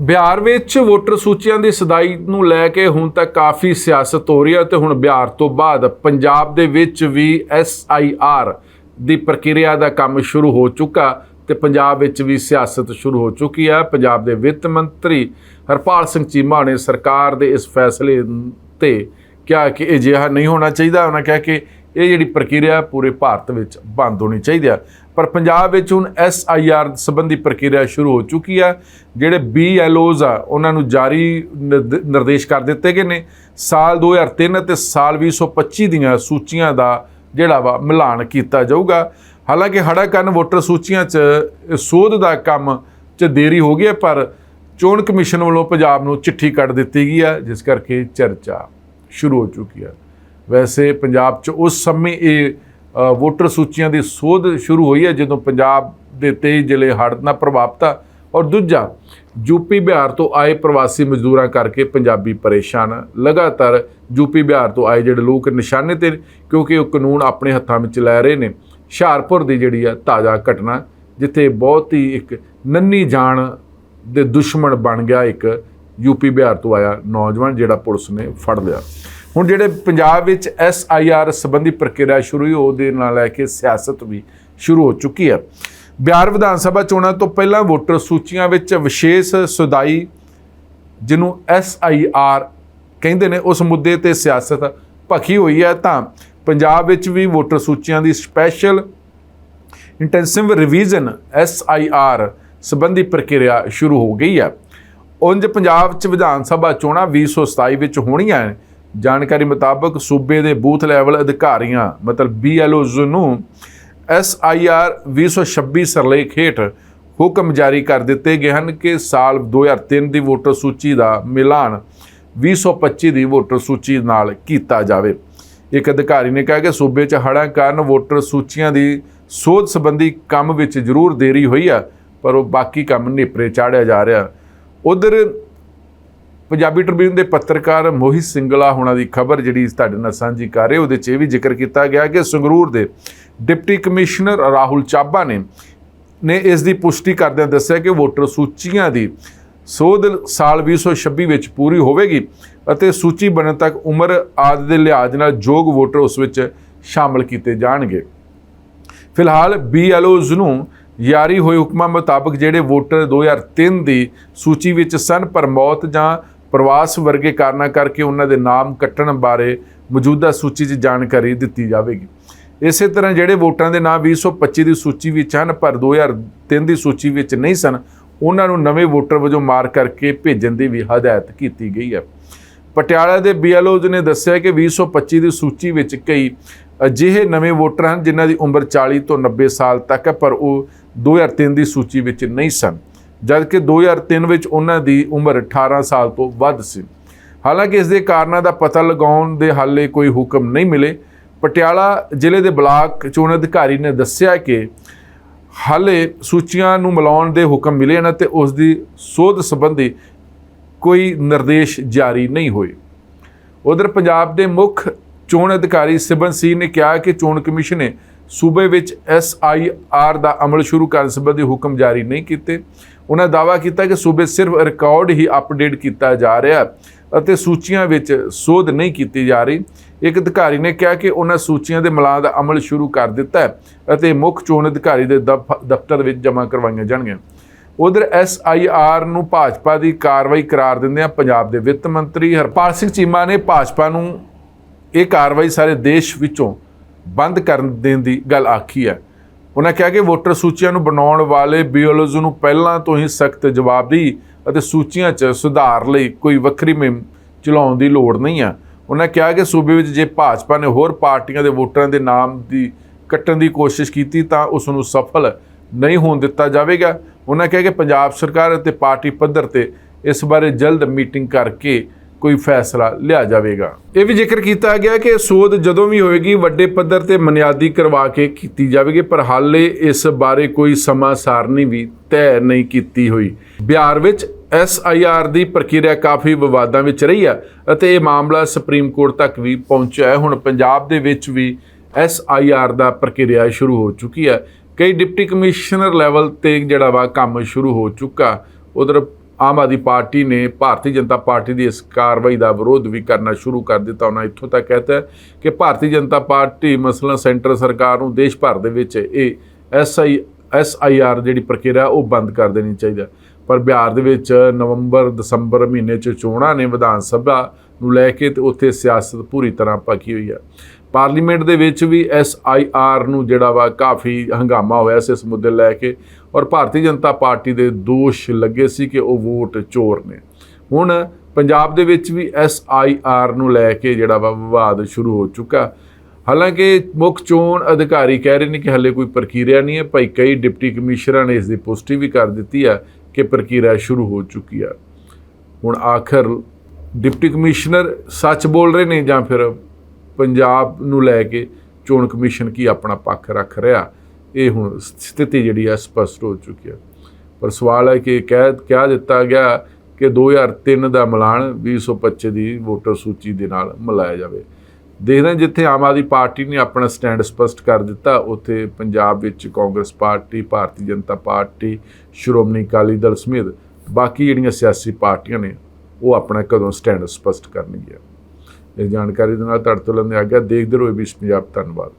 ਬਿਹਾਰ ਵਿੱਚ ਵੋਟਰ ਸੂਚੀਆਂ ਦੀ ਸਦਾਈ ਨੂੰ ਲੈ ਕੇ ਹੁਣ ਤੱਕ ਕਾਫੀ ਸਿਆਸਤ ਹੋ ਰਹੀ ਹੈ ਤੇ ਹੁਣ ਬਿਹਾਰ ਤੋਂ ਬਾਅਦ ਪੰਜਾਬ ਦੇ ਵਿੱਚ ਵੀ ਐਸਆਈਆਰ ਦੀ ਪ੍ਰਕਿਰਿਆ ਦਾ ਕੰਮ ਸ਼ੁਰੂ ਹੋ ਚੁੱਕਾ ਤੇ ਪੰਜਾਬ ਵਿੱਚ ਵੀ ਸਿਆਸਤ ਸ਼ੁਰੂ ਹੋ ਚੁੱਕੀ ਹੈ। ਪੰਜਾਬ ਦੇ ਵਿੱਤ ਮੰਤਰੀ ਹਰਪਾਲ ਸਿੰਘ ਚੀਮਾ ਨੇ ਸਰਕਾਰ ਦੇ ਇਸ ਫੈਸਲੇ ਤੇ ਕਿਹਾ ਕਿ ਅਜਿਹਾ ਨਹੀਂ ਹੋਣਾ ਚਾਹੀਦਾ। ਉਹਨਾਂ ਕਿਹਾ ਕਿ ਇਹ ਜਿਹੜੀ ਪ੍ਰਕਿਰਿਆ ਪੂਰੇ ਭਾਰਤ ਵਿੱਚ ਬੰਦ ਹੋਣੀ ਚਾਹੀਦੀ ਆ। ਪਰ ਪੰਜਾਬ ਵਿੱਚ ਹੁਣ ਐਸਆਈਆਰ ਸੰਬੰਧੀ ਪ੍ਰਕਿਰਿਆ ਸ਼ੁਰੂ ਹੋ ਚੁੱਕੀ ਆ। ਜਿਹੜੇ ਬੀਐਲਓਜ਼ ਆ, ਉਹਨਾਂ ਨੂੰ ਜਾਰੀ ਨਿਰਦ- ਨਿਰਦੇਸ਼ ਕਰ ਦਿੱਤੇ ਗਏ ਨੇ। ਸਾਲ 2003 ਅਤੇ ਸਾਲ 2025 ਦੀਆਂ ਸੂਚੀਆਂ ਦਾ ਜਿਹੜਾ ਵਾ ਮਿਲਾਨ ਕੀਤਾ ਜਾਊਗਾ। ਹਾਲਾਂਕਿ ਹੜਾ ਕਰਨ ਵੋਟਰ ਸੂਚੀਆਂ 'ਚ ਸੋਧ ਦਾ ਕੰਮ 'ਚ ਦੇਰੀ ਹੋ ਗਈ ਹੈ ਪਰ ਚੋਣ ਕਮਿਸ਼ਨ ਵੱਲੋਂ ਪੰਜਾਬ ਨੂੰ ਚਿੱਠੀ ਕੱਢ ਦਿੱਤੀ ਗਈ ਹੈ ਜਿਸ ਕਰਕੇ ਚਰਚਾ ਸ਼ੁਰੂ ਹੋ ਚੁੱਕੀ ਹੈ ਵੈਸੇ ਪੰਜਾਬ 'ਚ ਉਸ ਸਮੇਂ ਇਹ ਵੋਟਰ ਸੂਚੀਆਂ ਦੀ ਸੋਧ ਸ਼ੁਰੂ ਹੋਈ ਹੈ ਜਦੋਂ ਪੰਜਾਬ ਦੇ 23 ਜ਼ਿਲ੍ਹੇ ਹੜ੍ਹ ਨਾਲ ਪ੍ਰਭਾਵਿਤ ਆ। ਔਰ ਦੂਜਾ ਯੂਪੀ ਬਿਹਾਰ ਤੋਂ ਆਏ ਪ੍ਰਵਾਸੀ ਮਜ਼ਦੂਰਾਂ ਕਰਕੇ ਪੰਜਾਬੀ ਪਰੇਸ਼ਾਨ ਆ। ਲਗਾਤਾਰ ਯੂਪੀ ਬਿਹਾਰ ਤੋਂ ਆਏ ਜਿਹੜੇ ਲੋਕ ਨਿਸ਼ਾਨੇ ਤੇ ਕਿਉਂਕਿ ਉਹ ਕਾਨੂੰਨ ਆਪਣੇ ਹੱਥਾਂ ਵਿੱਚ ਲੈ ਰਹੇ ਨੇ। ਹੁਸ਼ਿਆਰਪੁਰ ਦੀ ਜਿਹੜੀ ਆ ਤਾਜ਼ਾ ਘਟਨਾ, ਜਿੱਥੇ ਬਹੁਤ ਹੀ ਇੱਕ ਨੰਨੀ ਜਾਨ ਦੇ ਦੁਸ਼ਮਣ ਬਣ ਗਿਆ ਇੱਕ ਯੂਪੀ ਬਿਹਾਰ ਤੋਂ ਆਇਆ ਨੌਜਵਾਨ ਜਿਹੜਾ ਪੁਲਿਸ ਨੇ ਫੜ ਲਿਆ। ਹੁਣ ਜਿਹੜੇ ਪੰਜਾਬ ਵਿੱਚ ਐਸ ਆਈ ਆਰ ਸੰਬੰਧੀ ਪ੍ਰਕਿਰਿਆ ਸ਼ੁਰੂ ਹੋਈ, ਉਹਦੇ ਨਾਲ ਲੈ ਕੇ ਸਿਆਸਤ ਵੀ ਸ਼ੁਰੂ ਹੋ ਚੁੱਕੀ ਹੈ। ਬਿਹਾਰ ਵਿਧਾਨ ਸਭਾ ਚੋਣਾਂ ਤੋਂ ਪਹਿਲਾਂ ਵੋਟਰ ਸੂਚੀਆਂ ਵਿੱਚ ਵਿਸ਼ੇਸ਼ ਸੁਦਾਈ ਜਿਹਨੂੰ ਐਸ ਆਈ ਆਰ ਕਹਿੰਦੇ ਨੇ, ਉਸ ਮੁੱਦੇ ਤੇ ਸਿਆਸਤ ਭਖੀ ਹੋਈ ਹੈ ਤਾਂ ਪੰਜਾਬ ਵਿੱਚ ਵੀ ਵੋਟਰ ਸੂਚੀਆਂ ਦੀ special intensive revision S I R ਸੰਬੰਧੀ ਪ੍ਰਕਿਰਿਆ ਸ਼ੁਰੂ ਹੋ ਗਈ ਹੈ। ਉਂਝ ਪੰਜਾਬ 'ਚ ਵਿਧਾਨ ਸਭਾ ਚੋਣਾਂ 2027 ਵਿੱਚ ਹੋਣੀਆਂ ਹੈ ਜਾਣਕਾਰੀ ਮੁਤਾਬਕ ਸੂਬੇ ਦੇ ਬੂਥ ਲੈਵਲ ਅਧਿਕਾਰੀਆਂ, ਮਤਲਬ ਬੀਐਲਓਜ਼ ਨੂੰ ਐਸ ਆਈ ਆਰ 2026 ਸਰਲੇਖ ਹੇਠ ਹੁਕਮ ਜਾਰੀ ਕਰ ਦਿੱਤੇ ਗਏ ਹਨ ਕਿ ਸਾਲ 2003 ਦੀ ਵੋਟਰ ਸੂਚੀ ਦਾ ਮਿਲਾਨ 2025 ਦੀ ਵੋਟਰ ਸੂਚੀ ਨਾਲ ਕੀਤਾ ਜਾਵੇ। ਇੱਕ ਅਧਿਕਾਰੀ ਨੇ ਕਿਹਾ ਕਿ ਸੂਬੇ 'ਚ ਹੜ੍ਹਾਂ ਕਾਰਨ ਵੋਟਰ ਸੂਚੀਆਂ ਦੀ ਸੋਧ ਸੰਬੰਧੀ ਕੰਮ ਵਿੱਚ ਜ਼ਰੂਰ ਦੇਰੀ ਹੋਈ ਆ, ਪਰ ਉਹ ਬਾਕੀ ਕੰਮ ਨੇਪਰੇ ਚਾੜਿਆ ਜਾ ਰਿਹਾ। ਉਧਰ ਪੰਜਾਬੀ ਟ੍ਰਿਬਿਊਨ ਦੇ ਪੱਤਰਕਾਰ ਮੋਹਿਤ ਸਿੰਗਲਾ ਹੋਣਾ ਦੀ ਖਬਰ ਜਿਹੜੀ ਤੁਹਾਡੇ ਨਾਲ ਸਾਂਝੀ ਕਰ ਰਹੇ, ਉਹਦੇ 'ਚ ਇਹ ਵੀ ਜ਼ਿਕਰ ਕੀਤਾ ਗਿਆ ਕਿ ਸੰਗਰੂਰ ਦੇ ਡਿਪਟੀ ਕਮਿਸ਼ਨਰ ਰਾਹੁਲ ਚਾਬਾ ਨੇ ਨੇ ਇਸ ਦੀ ਪੁਸ਼ਟੀ ਕਰਦਿਆਂ ਦੱਸਿਆ ਕਿ ਵੋਟਰ ਸੂਚੀਆਂ ਦੀ ਸੋਧ ਸਾਲ 2026 ਵਿੱਚ ਪੂਰੀ ਹੋਵੇਗੀ ਅਤੇ ਸੂਚੀ ਬਣਨ ਤੱਕ ਉਮਰ ਆਦਿ ਦੇ ਲਿਹਾਜ਼ ਨਾਲ ਯੋਗ ਵੋਟਰ ਉਸ ਵਿੱਚ ਸ਼ਾਮਲ ਕੀਤੇ ਜਾਣਗੇ। ਫਿਲਹਾਲ ਬੀਐਲਓਜ਼ ਨੂੰ ਜਾਰੀ ਹੋਏ ਹੁਕਮਾਂ ਮੁਤਾਬਕ ਜਿਹੜੇ ਵੋਟਰ 2003 ਦੀ ਸੂਚੀ ਵਿੱਚ ਸਨ ਪਰ ਮੌਤ ਜਾਂ ਪ੍ਰਵਾਸ ਵਰਗੇ ਕਾਰਨਾਂ ਕਰਕੇ ਉਹਨਾਂ ਦੇ ਨਾਮ ਕੱਟਣ ਬਾਰੇ ਮੌਜੂਦਾ ਸੂਚੀ 'ਚ ਜਾਣਕਾਰੀ ਦਿੱਤੀ ਜਾਵੇਗੀ। ਇਸੇ ਤਰ੍ਹਾਂ ਜਿਹੜੇ ਵੋਟਰਾਂ ਦੇ ਨਾਮ 2025 ਦੀ ਸੂਚੀ ਵਿੱਚ ਹਨ, ਪਰ 2003 ਦੀ ਸੂਚੀ ਵਿੱਚ ਨਹੀਂ ਸਨ, ਉਹਨਾਂ ਨੂੰ ਨਵੇਂ ਵੋਟਰ ਵਜੋਂ ਮਾਰ ਕਰਕੇ ਭੇਜਣ ਦੀ ਵੀ ਹਦਾਇਤ ਕੀਤੀ ਗਈ ਹੈ। ਪਟਿਆਲਾ ਦੇ ਬੀਐਲਓਜ਼ ਨੇ ਦੱਸਿਆ ਕਿ 2025 ਦੀ ਸੂਚੀ ਵਿੱਚ ਕਈ ਅਜਿਹੇ ਨਵੇਂ ਵੋਟਰ ਹਨ, ਜਿਨ੍ਹਾਂ ਦੀ ਉਮਰ 40 ਤੋਂ 90 ਸਾਲ ਤੱਕ ਹੈ, ਪਰ ਉਹ 2003 ਦੀ ਸੂਚੀ ਵਿੱਚ ਨਹੀਂ ਸਨ। ਜਦਕਿ 2003 ਵਿੱਚ ਉਹਨਾਂ ਦੀ ਉਮਰ 18 ਸਾਲ ਤੋਂ ਵੱਧ ਸੀ। ਹਾਲਾਂਕਿ ਇਸ ਦੇ ਕਾਰਨਾਂ ਦਾ ਪਤਾ ਲਗਾਉਣ ਦੇ ਹਾਲੇ ਕੋਈ ਹੁਕਮ ਨਹੀਂ ਮਿਲੇ। ਪਟਿਆਲਾ ਜ਼ਿਲ੍ਹੇ ਦੇ ਬਲਾਕ ਚੋਣ ਅਧਿਕਾਰੀ ਨੇ ਦੱਸਿਆ ਕਿ ਹਾਲੇ ਸੂਚੀਆਂ ਨੂੰ ਮਿਲਾਉਣ ਦੇ ਹੁਕਮ ਮਿਲੇ ਹਨ ਤੇ ਉਸ ਦੀ ਸੋਧ ਸੰਬੰਧੀ ਕੋਈ ਨਿਰਦੇਸ਼ ਜਾਰੀ ਨਹੀਂ ਹੋਏ। ਉਧਰ ਪੰਜਾਬ ਦੇ ਮੁੱਖ ਚੋਣ ਅਧਿਕਾਰੀ ਸਿਬਨ ਸਿੰਘ ਨੇ ਕਿਹਾ ਕਿ ਚੋਣ ਕਮਿਸ਼ਨ ਨੇ ਸੂਬੇ ਵਿੱਚ ਐਸ ਆਈ ਆਰ ਦਾ ਅਮਲ ਸ਼ੁਰੂ ਕਰਨ ਸੰਬੰਧੀ ਹੁਕਮ ਜਾਰੀ ਨਹੀਂ ਕੀਤੇ। ਉਹਨਾਂ ਦਾਅਵਾ ਕੀਤਾ ਕਿ ਸੂਬੇ ਸਿਰਫ ਰਿਕਾਰਡ ਹੀ ਅਪਡੇਟ ਕੀਤਾ ਜਾ ਰਿਹਾ ਅਤੇ ਸੂਚੀਆਂ ਵਿੱਚ ਸੋਧ ਨਹੀਂ ਕੀਤੀ ਜਾ ਰਹੀ। ਇੱਕ ਅਧਿਕਾਰੀ ਨੇ ਕਿਹਾ ਕਿ ਉਹਨਾਂ ਸੂਚੀਆਂ ਦੇ ਮਿਲਾਨ ਦਾ ਅਮਲ ਸ਼ੁਰੂ ਕਰ ਦਿੱਤਾ ਹੈ ਅਤੇ ਮੁੱਖ ਚੋਣ ਅਧਿਕਾਰੀ ਦੇ ਦਫ- ਦਫ਼ਤਰ ਵਿੱਚ ਜਮ੍ਹਾਂ ਕਰਵਾਈਆਂ ਜਾਣਗੀਆਂ। ਉਧਰ ਐਸ ਆਈ ਆਰ ਨੂੰ ਭਾਜਪਾ ਦੀ ਕਾਰਵਾਈ ਕਰਾਰ ਦਿੰਦਿਆਂ ਪੰਜਾਬ ਦੇ ਵਿੱਤ ਮੰਤਰੀ ਹਰਪਾਲ ਸਿੰਘ ਚੀਮਾ ਨੇ ਭਾਜਪਾ ਨੂੰ ਇਹ ਕਾਰਵਾਈ ਸਾਰੇ ਦੇਸ਼ ਵਿੱਚੋਂ ਬੰਦ ਕਰਨ ਦੇਣ ਦੀ ਗੱਲ ਆਖੀ ਹੈ। ਉਹਨਾਂ ਕਿਹਾ ਕਿ ਵੋਟਰ ਸੂਚੀਆਂ ਨੂੰ ਬਣਾਉਣ ਵਾਲੇ ਬੀਓਲੋਜ਼ ਨੂੰ ਪਹਿਲਾਂ ਤੋਂ ਹੀ ਸਖਤ ਜਵਾਬਦੇਹੀ ਅਤੇ ਸੂਚੀਆਂ 'ਚ ਸੁਧਾਰ ਲਈ ਕੋਈ ਵੱਖਰੀ ਮੁਹਿੰਮ ਚਲਾਉਣ ਦੀ ਲੋੜ ਨਹੀਂ ਆ। ਉਹਨਾਂ ਕਿਹਾ ਕਿ ਸੂਬੇ ਵਿੱਚ ਜੇ ਭਾਜਪਾ ਨੇ ਹੋਰ ਪਾਰਟੀਆਂ ਦੇ ਵੋਟਰਾਂ ਦੇ ਨਾਮ ਦੀ ਕੱਟਣ ਦੀ ਕੋਸ਼ਿਸ਼ ਕੀਤੀ ਤਾਂ ਉਸ ਨੂੰ ਸਫਲ ਨਹੀਂ ਹੋਣ ਦਿੱਤਾ ਜਾਵੇਗਾ। ਉਹਨਾਂ ਕਿਹਾ ਕਿ ਪੰਜਾਬ ਸਰਕਾਰ ਅਤੇ ਪਾਰਟੀ ਪੱਧਰ ਤੇ ਇਸ ਬਾਰੇ ਜਲਦ ਮੀਟਿੰਗ ਕਰਕੇ ਕੋਈ ਫੈਸਲਾ ਲਿਆ ਜਾਵੇਗਾ। ਇਹ ਵੀ ਜ਼ਿਕਰ ਕੀਤਾ ਗਿਆ ਕਿ ਸੋਧ ਜਦੋਂ ਵੀ ਹੋਏਗੀ ਵੱਡੇ ਪੱਧਰ ਤੇ ਮਨਿਆਦੀ ਕਰਵਾ ਕੇ ਕੀਤੀ ਜਾਵੇਗੀ, ਪਰ ਹਾਲੇ ਇਸ ਬਾਰੇ ਕੋਈ ਸਮਾਂ ਸਾਰਣੀ ਵੀ ਤੈਅ ਨਹੀਂ ਕੀਤੀ ਹੋਈ। ਬਿਹਾਰ ਵਿੱਚ ਐਸ ਆਈ ਆਰ ਦੀ ਪ੍ਰਕਿਰਿਆ ਕਾਫੀ ਵਿਵਾਦਾਂ ਵਿੱਚ ਰਹੀ ਹੈ ਅਤੇ ਇਹ ਮਾਮਲਾ ਸੁਪਰੀਮ ਕੋਰਟ ਤੱਕ ਵੀ ਪਹੁੰਚਿਆ ਹੈ। ਹੁਣ ਪੰਜਾਬ ਦੇ ਵਿੱਚ ਵੀ ਐਸ ਆਈ ਆਰ ਦਾ ਪ੍ਰਕਿਰਿਆ ਸ਼ੁਰੂ ਹੋ ਚੁੱਕੀ ਹੈ। ਕਈ ਡਿਪਟੀ ਕਮਿਸ਼ਨਰ ਲੈਵਲ ਤੇ ਜਿਹੜਾ ਵਾ ਕੰਮ ਸ਼ੁਰੂ ਹੋ ਚੁੱਕਾ, ਉਧਰ ਆਮ ਆਦਮੀ ਪਾਰਟੀ ਨੇ ਭਾਰਤੀ ਜਨਤਾ ਪਾਰਟੀ ਦੀ ਇਸ ਕਾਰਵਾਈ ਦਾ ਵਿਰੋਧ ਵੀ ਕਰਨਾ ਸ਼ੁਰੂ ਕਰ ਦਿੱਤਾ। ਉਹਨਾਂ ਇੱਥੋਂ ਤੱਕ ਕਹਤਾ ਕਿ ਭਾਰਤੀ ਜਨਤਾ ਪਾਰਟੀ ਮਸਲਾ ਸੈਂਟਰ ਸਰਕਾਰ ਨੂੰ ਦੇਸ਼ ਭਰ ਦੇ ਵਿੱਚ ਇਹ ਐਸਆਈ ਐਸਆਈਆਰ ਜਿਹੜੀ ਪ੍ਰਕਿਰਿਆ ਉਹ ਬੰਦ ਕਰ ਦੇਣੀ ਚਾਹੀਦੀ ਹੈ। ਪਰ ਬਿਹਾਰ ਦੇ ਵਿੱਚ ਨਵੰਬਰ, ਦਸੰਬਰ ਮਹੀਨੇ 'ਚ ਚੋਣਾਂ ਨੇ ਵਿਧਾਨ ਸਭਾ ਨੂੰ ਲੈ ਕੇ ਤੇ ਉੱਥੇ ਸਿਆਸਤ ਪੂਰੀ ਤਰ੍ਹਾਂ ਪੱਕੀ ਹੋਈ ਹੈ। ਪਾਰਲੀਮੈਂਟ ਦੇ ਵਿੱਚ ਵੀ ਐੱਸ ਆਈ ਆਰ ਨੂੰ ਜਿਹੜਾ ਵਾ ਕਾਫੀ ਹੰਗਾਮਾ ਹੋਇਆ ਸੀ ਇਸ ਮੁੱਦੇ ਲੈ ਕੇ ਔਰ ਭਾਰਤੀ ਜਨਤਾ ਪਾਰਟੀ ਦੇ ਦੋਸ਼ ਲੱਗੇ ਸੀ ਕਿ ਉਹ ਵੋਟ ਚੋਰ ਨੇ। ਹੁਣ ਪੰਜਾਬ ਦੇ ਵਿੱਚ ਵੀ ਐੱਸ ਆਈ ਆਰ ਨੂੰ ਲੈ ਕੇ ਜਿਹੜਾ ਵਾ ਵਿਵਾਦ ਸ਼ੁਰੂ ਹੋ ਚੁੱਕਾ। ਹਾਲਾਂਕਿ ਮੁੱਖ ਚੋਣ ਅਧਿਕਾਰੀ ਕਹਿ ਰਹੇ ਨੇ ਕਿ ਹਲੇ ਕੋਈ ਪ੍ਰਕਿਰਿਆ ਨਹੀਂ ਹੈ। ਭਾਈ ਕਈ ਡਿਪਟੀ ਕਮਿਸ਼ਨਰਾਂ ਨੇ ਇਸ ਦੀ ਪੁਸ਼ਟੀ ਵੀ ਕਰ ਦਿੱਤੀ ਆ ਕਿ ਪ੍ਰਕਿਰਿਆ ਸ਼ੁਰੂ ਹੋ ਚੁੱਕੀ ਆ। ਹੁਣ ਆਖਰ ਡਿਪਟੀ ਕਮਿਸ਼ਨਰ ਸੱਚ ਬੋਲ ਰਹੇ ਨੇ ਜਾਂ ਫਿਰ ਪੰਜਾਬ ਨੂੰ ਲੈ ਕੇ ਚੋਣ ਕਮਿਸ਼ਨ ਕੀ ਆਪਣਾ ਪੱਖ ਰੱਖ ਰਿਹਾ, ਇਹ ਹੁਣ ਸਥਿਤੀ ਜਿਹੜੀ ਹੈ ਸਪਸ਼ਟ ਹੋ ਚੁੱਕੀ ਹੈ ਪਰ ਸਵਾਲ ਹੈ ਕਿ ਕਹਿ, ਕਿਹਾ ਦਿੱਤਾ ਗਿਆ ਕਿ 2003 ਦਾ ਮਿਲਾਨ 2025 ਦੀ ਵੋਟਰ ਸੂਚੀ ਦੇ ਨਾਲ ਮਿਲਾਇਆ ਜਾਵੇ। ਦੇਖਦੇ ਹਾਂ ਜਿੱਥੇ ਆਮ ਆਦਮੀ ਪਾਰਟੀ ਨੇ ਆਪਣਾ ਸਟੈਂਡ ਸਪਸ਼ਟ ਕਰ ਦਿੱਤਾ, ਉੱਥੇ ਪੰਜਾਬ ਵਿੱਚ ਕਾਂਗਰਸ ਪਾਰਟੀ, ਭਾਰਤੀ ਜਨਤਾ ਪਾਰਟੀ, ਸ਼੍ਰੋਮਣੀ ਅਕਾਲੀ ਦਲ ਸਮੇਤ ਬਾਕੀ ਜਿਹੜੀਆਂ ਸਿਆਸੀ ਪਾਰਟੀਆਂ ਨੇ, ਉਹ ਆਪਣਾ ਕਦੋਂ ਸਟੈਂਡ ਸਪਸ਼ਟ ਕਰਨਗੀਆਂ। ਇਸ ਜਾਣਕਾਰੀ ਦੇ ਨਾਲ ਤੁਹਾਡੇ ਤੋਂ ਲੈਂਦੇ ਆ ਗਿਆ ਦੇਖਦੇ ਰਹੋ ਏਬੀਸ ਪੰਜਾਬ ਧੰਨਵਾਦ।